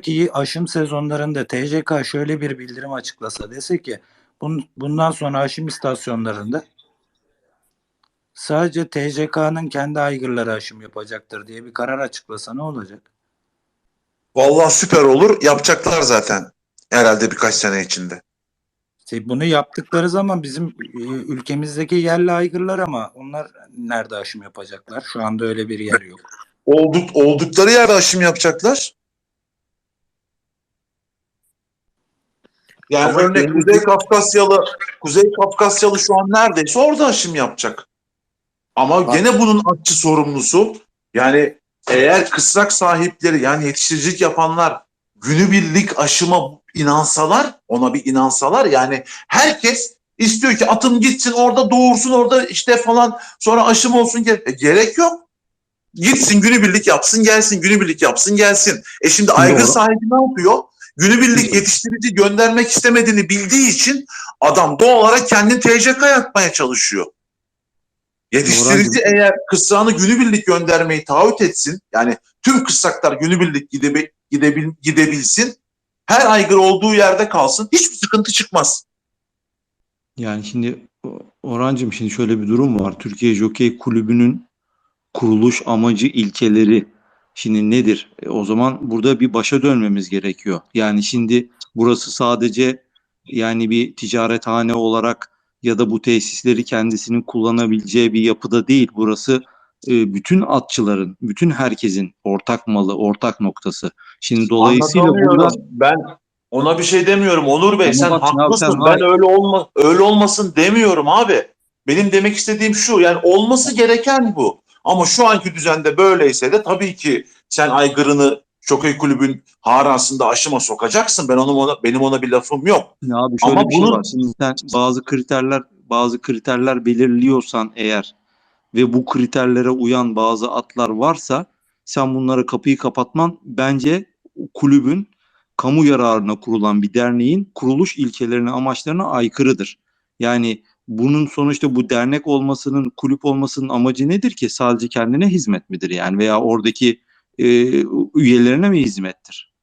ki aşım sezonlarında TCK şöyle bir bildirim açıklasa dese ki bun, bundan sonra aşım istasyonlarında sadece TCK'nın kendi aygırları aşım yapacaktır diye bir karar açıklasa ne olacak? Vallahi süper olur. Yapacaklar zaten. Herhalde birkaç sene içinde. İşte bunu yaptıkları zaman bizim e, ülkemizdeki yerli aygırlar ama onlar nerede aşım yapacaklar? Şu anda öyle bir yer yok. Olduk, oldukları yerde aşım yapacaklar. Yani Ama örnek Kuzey Kafkasyalı, Kuzey Kafkasyalı şu an neredeyse orada aşım yapacak. Ama Bak- gene bunun atçı sorumlusu yani eğer kısrak sahipleri yani yetiştiricilik yapanlar günübirlik aşıma inansalar, ona bir inansalar yani herkes istiyor ki atım gitsin orada doğursun orada işte falan sonra aşım olsun ge- E, gerek yok. Gitsin günübirlik yapsın gelsin günübirlik yapsın gelsin. E şimdi aygır Doğru. sahibi ne yapıyor? Günübirlik yetiştirici göndermek istemediğini bildiği için adam doğal olarak kendini TCK yapmaya çalışıyor. Yetiştirici Doğru. eğer kısrağını günübirlik göndermeyi taahhüt etsin, yani tüm kısraklar günübirlik gidebe, gidebil, gidebilsin, her aygır olduğu yerde kalsın, hiçbir sıkıntı çıkmaz. Yani şimdi Orhancığım şimdi şöyle bir durum var. Türkiye Jokey Kulübü'nün kuruluş amacı ilkeleri şimdi nedir? E, o zaman burada bir başa dönmemiz gerekiyor. Yani şimdi burası sadece yani bir ticarethane olarak ya da bu tesisleri kendisinin kullanabileceği bir yapıda değil. Burası e, bütün atçıların, bütün herkesin ortak malı, ortak noktası. Şimdi dolayısıyla burada ben ona bir şey demiyorum Onur Bey Ama sen bak, haklısın. yapacaksın? Ben Hayır. öyle olma öyle olmasın demiyorum abi. Benim demek istediğim şu yani olması gereken bu. Ama şu anki düzende böyleyse de tabii ki sen aygırını Şokey Kulübün harasında aşıma sokacaksın. Ben onu ona, benim ona bir lafım yok. Ya abi şöyle Ama bir şey bunun- var. Şimdi sen bazı kriterler bazı kriterler belirliyorsan eğer ve bu kriterlere uyan bazı atlar varsa sen bunlara kapıyı kapatman bence kulübün kamu yararına kurulan bir derneğin kuruluş ilkelerine, amaçlarına aykırıdır. Yani bunun sonuçta bu dernek olmasının, kulüp olmasının amacı nedir ki? Sadece kendine hizmet midir yani veya oradaki e, üyelerine mi hizmettir?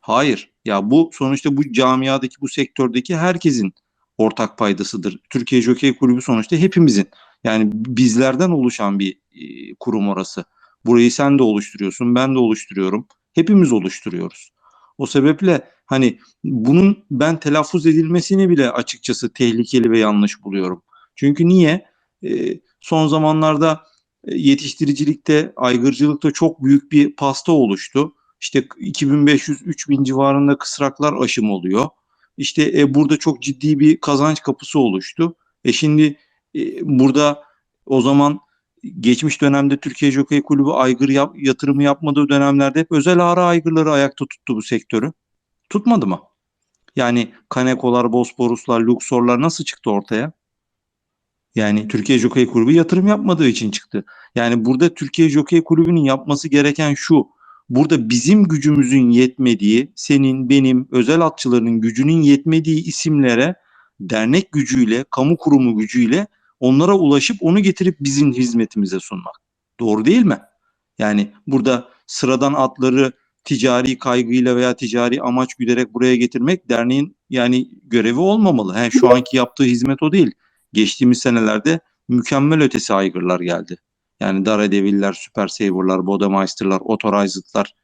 Hayır. Ya bu sonuçta bu camiadaki, bu sektördeki herkesin ortak paydasıdır. Türkiye Jokey Kulübü sonuçta hepimizin. Yani bizlerden oluşan bir e, kurum orası. Burayı sen de oluşturuyorsun, ben de oluşturuyorum. Hepimiz oluşturuyoruz. O sebeple hani bunun ben telaffuz edilmesini bile açıkçası tehlikeli ve yanlış buluyorum. Çünkü niye? E, son zamanlarda e, yetiştiricilikte, aygırcılıkta çok büyük bir pasta oluştu. İşte 2500-3000 civarında kısraklar aşım oluyor. İşte e, burada çok ciddi bir kazanç kapısı oluştu. E şimdi e, burada o zaman geçmiş dönemde Türkiye Jokey Kulübü aygır yap, yatırımı yapmadığı dönemlerde hep özel ara aygırları ayakta tuttu bu sektörü. Tutmadı mı? Yani Kanekolar, Bosporuslar, Luxorlar nasıl çıktı ortaya? Yani Türkiye Jokey Kulübü yatırım yapmadığı için çıktı. Yani burada Türkiye Jokey Kulübü'nün yapması gereken şu. Burada bizim gücümüzün yetmediği, senin, benim, özel atçıların gücünün yetmediği isimlere dernek gücüyle, kamu kurumu gücüyle onlara ulaşıp onu getirip bizim hizmetimize sunmak. Doğru değil mi? Yani burada sıradan atları ticari kaygıyla veya ticari amaç güderek buraya getirmek derneğin yani görevi olmamalı. He, şu anki yaptığı hizmet o değil. Geçtiğimiz senelerde mükemmel ötesi aygırlar geldi. Yani Daredeviller, Super Saver'lar, Bodemeister'lar, Authorized'lar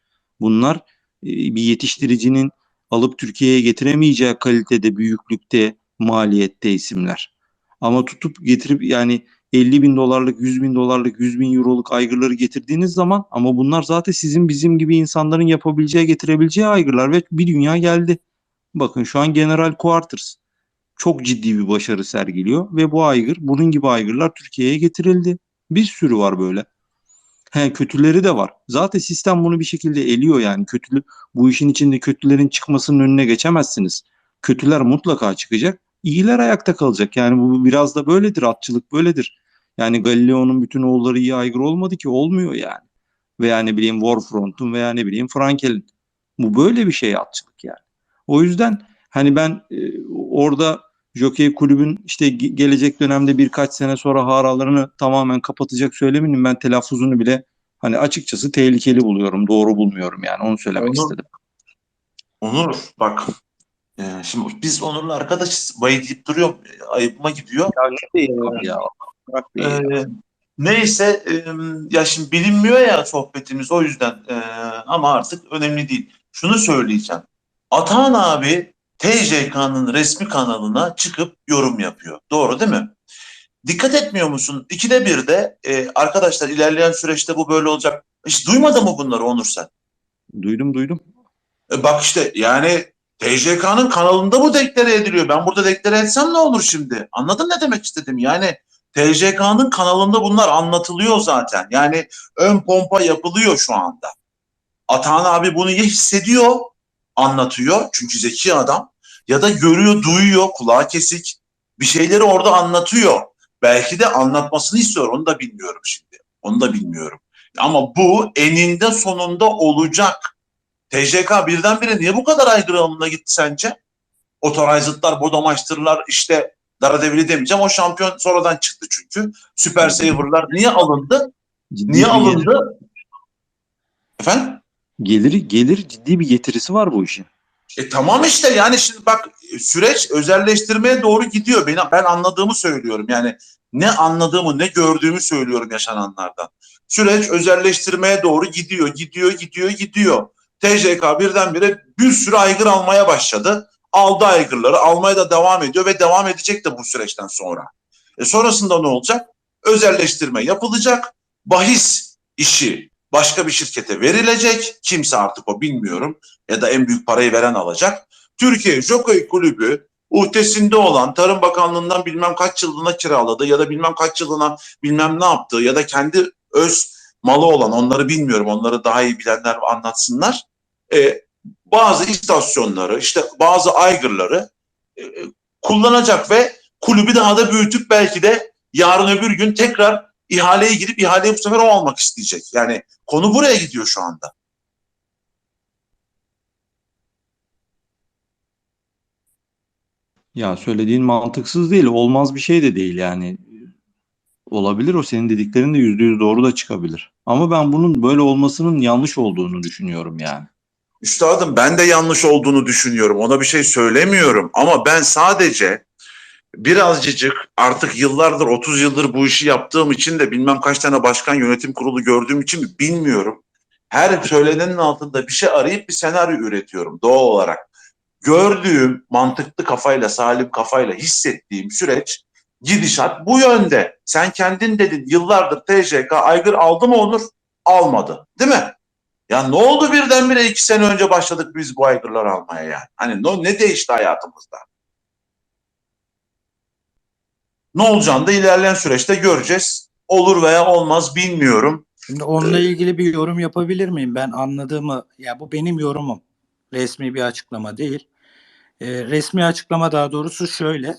bunlar e, bir yetiştiricinin alıp Türkiye'ye getiremeyeceği kalitede, büyüklükte, maliyette isimler. Ama tutup getirip yani 50 bin dolarlık, 100 bin dolarlık, 100 bin euroluk aygırları getirdiğiniz zaman ama bunlar zaten sizin bizim gibi insanların yapabileceği, getirebileceği aygırlar ve bir dünya geldi. Bakın şu an General Quarters çok ciddi bir başarı sergiliyor ve bu aygır, bunun gibi aygırlar Türkiye'ye getirildi. Bir sürü var böyle. He, kötüleri de var. Zaten sistem bunu bir şekilde eliyor yani. Kötülü, bu işin içinde kötülerin çıkmasının önüne geçemezsiniz. Kötüler mutlaka çıkacak. İyiler ayakta kalacak. Yani bu biraz da böyledir. Atçılık böyledir. Yani Galileo'nun bütün oğulları iyi aygır olmadı ki. Olmuyor yani. Veya ne bileyim Warfront'un veya ne bileyim Frankel'in. Bu böyle bir şey atçılık yani. O yüzden hani ben e, orada Jockey kulübün işte ge- gelecek dönemde birkaç sene sonra haralarını tamamen kapatacak söyleminin ben telaffuzunu bile hani açıkçası tehlikeli buluyorum. Doğru bulmuyorum yani onu söylemek Onu- istedim. Onur bak e, şimdi biz Onur'la arkadaşız. Bayı deyip duruyorum. Ayıpıma gidiyor. Ya abi ya. Bir- Ee, neyse e, ya şimdi bilinmiyor ya sohbetimiz o yüzden e, ama artık önemli değil. Şunu söyleyeceğim. Atahan abi TJK'nın resmi kanalına çıkıp yorum yapıyor. Doğru değil mi? Dikkat etmiyor musun? İkide bir de e, arkadaşlar ilerleyen süreçte bu böyle olacak. Hiç duymadın mı bunları Onur sen? Duydum duydum. E, bak işte yani TJK'nın kanalında bu deklare ediliyor. Ben burada deklare etsem ne olur şimdi? Anladın ne demek istedim? Yani TJK'nın kanalında bunlar anlatılıyor zaten. Yani ön pompa yapılıyor şu anda. Atahan abi bunu ya hissediyor, anlatıyor çünkü zeki adam ya da görüyor, duyuyor, kulağı kesik bir şeyleri orada anlatıyor. Belki de anlatmasını istiyor. Onu da bilmiyorum şimdi. Onu da bilmiyorum. Ama bu eninde sonunda olacak. TJK birdenbire niye bu kadar aygır alımına gitti sence? Authorized'lar, Bodomaster'lar işte Daredevil demeyeceğim. O şampiyon sonradan çıktı çünkü. Super Saver'lar niye alındı? Ciddi Niye bir gelir- alındı? Efendim? Geliri gelir ciddi bir getirisi var bu işin. E tamam işte yani şimdi bak süreç özelleştirmeye doğru gidiyor. Benim ben anladığımı söylüyorum. Yani ne anladığımı ne gördüğümü söylüyorum yaşananlardan. Süreç özelleştirmeye doğru gidiyor, gidiyor, gidiyor, gidiyor. TJK birdenbire bir sürü aygır almaya başladı. Aldı aygırları, almaya da devam ediyor ve devam edecek de bu süreçten sonra. E sonrasında ne olacak? Özelleştirme yapılacak. Bahis işi başka bir şirkete verilecek. Kimse artık o bilmiyorum ya da en büyük parayı veren alacak. Türkiye Jockey Kulübü uhdesinde olan Tarım Bakanlığı'ndan bilmem kaç yıllığına kiraladı ya da bilmem kaç yıllığına bilmem ne yaptı ya da kendi öz malı olan onları bilmiyorum onları daha iyi bilenler anlatsınlar. Ee, bazı istasyonları işte bazı aygırları e, kullanacak ve kulübü daha da büyütüp belki de yarın öbür gün tekrar ihaleye girip ihaleyi bu sefer o almak isteyecek. Yani konu buraya gidiyor şu anda. Ya söylediğin mantıksız değil, olmaz bir şey de değil yani. Olabilir o senin dediklerin de yüzde yüz doğru da çıkabilir. Ama ben bunun böyle olmasının yanlış olduğunu düşünüyorum yani. Üstadım ben de yanlış olduğunu düşünüyorum. Ona bir şey söylemiyorum. Ama ben sadece birazcık artık yıllardır 30 yıldır bu işi yaptığım için de bilmem kaç tane başkan yönetim kurulu gördüğüm için mi bilmiyorum. Her söylenenin altında bir şey arayıp bir senaryo üretiyorum doğal olarak. Gördüğüm mantıklı kafayla, salim kafayla hissettiğim süreç gidişat bu yönde. Sen kendin dedin yıllardır TJK aygır aldı mı Onur? Almadı. Değil mi? Ya ne oldu birdenbire iki sene önce başladık biz bu aygırları almaya yani? Hani ne, ne değişti hayatımızda? Ne olacağını da ilerleyen süreçte göreceğiz. Olur veya olmaz bilmiyorum. Şimdi onunla ilgili bir yorum yapabilir miyim? Ben anladığımı, ya bu benim yorumum. Resmi bir açıklama değil. Ee, resmi açıklama daha doğrusu şöyle.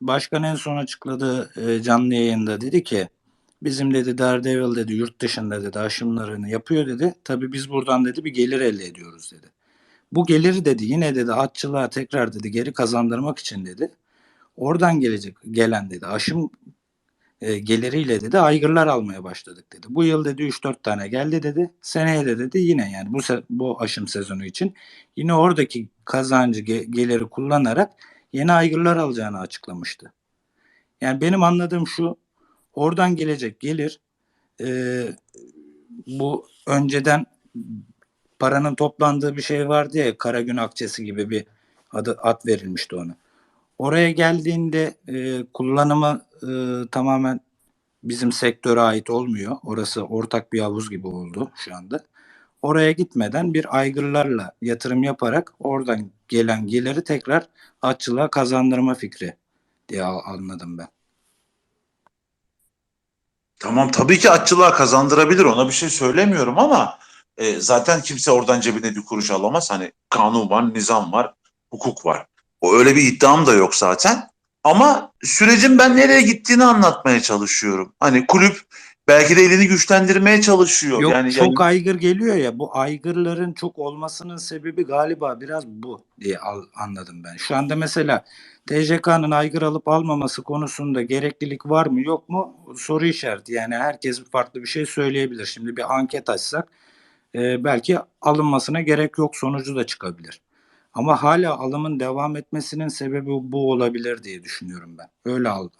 Başkan en son açıkladığı e, canlı yayında dedi ki bizim dedi Daredevil dedi yurt dışında dedi aşımlarını yapıyor dedi. Tabii biz buradan dedi bir gelir elde ediyoruz dedi. Bu geliri dedi yine dedi atçılığa tekrar dedi geri kazandırmak için dedi. Oradan gelecek gelen dedi aşım e, geliriyle dedi aygırlar almaya başladık dedi. Bu yıl dedi 3-4 tane geldi dedi. Seneye de dedi yine yani bu se- bu aşım sezonu için yine oradaki kazancı ge- geliri kullanarak yeni aygırlar alacağını açıklamıştı. Yani benim anladığım şu oradan gelecek gelir e, bu önceden paranın toplandığı bir şey vardı ya Karagün Akçesi gibi bir adı ad verilmişti ona. Oraya geldiğinde e, kullanımı e, tamamen bizim sektöre ait olmuyor. Orası ortak bir havuz gibi oldu şu anda. Oraya gitmeden bir aygırlarla yatırım yaparak oradan gelen geliri tekrar atçılığa kazandırma fikri diye anladım ben. Tamam tabii ki atçılığa kazandırabilir ona bir şey söylemiyorum ama e, zaten kimse oradan cebine bir kuruş alamaz. Hani kanun var, nizam var, hukuk var. O öyle bir iddiam da yok zaten. Ama sürecin ben nereye gittiğini anlatmaya çalışıyorum. Hani kulüp belki de elini güçlendirmeye çalışıyor. Yok yani çok yani- aygır geliyor ya bu aygırların çok olmasının sebebi galiba biraz bu diye al- anladım ben. Şu anda mesela TJK'nın aygır alıp almaması konusunda gereklilik var mı yok mu soru işareti. Yani herkes farklı bir şey söyleyebilir. Şimdi bir anket açsak e, belki alınmasına gerek yok sonucu da çıkabilir. Ama hala alımın devam etmesinin sebebi bu olabilir diye düşünüyorum ben. Öyle anladım.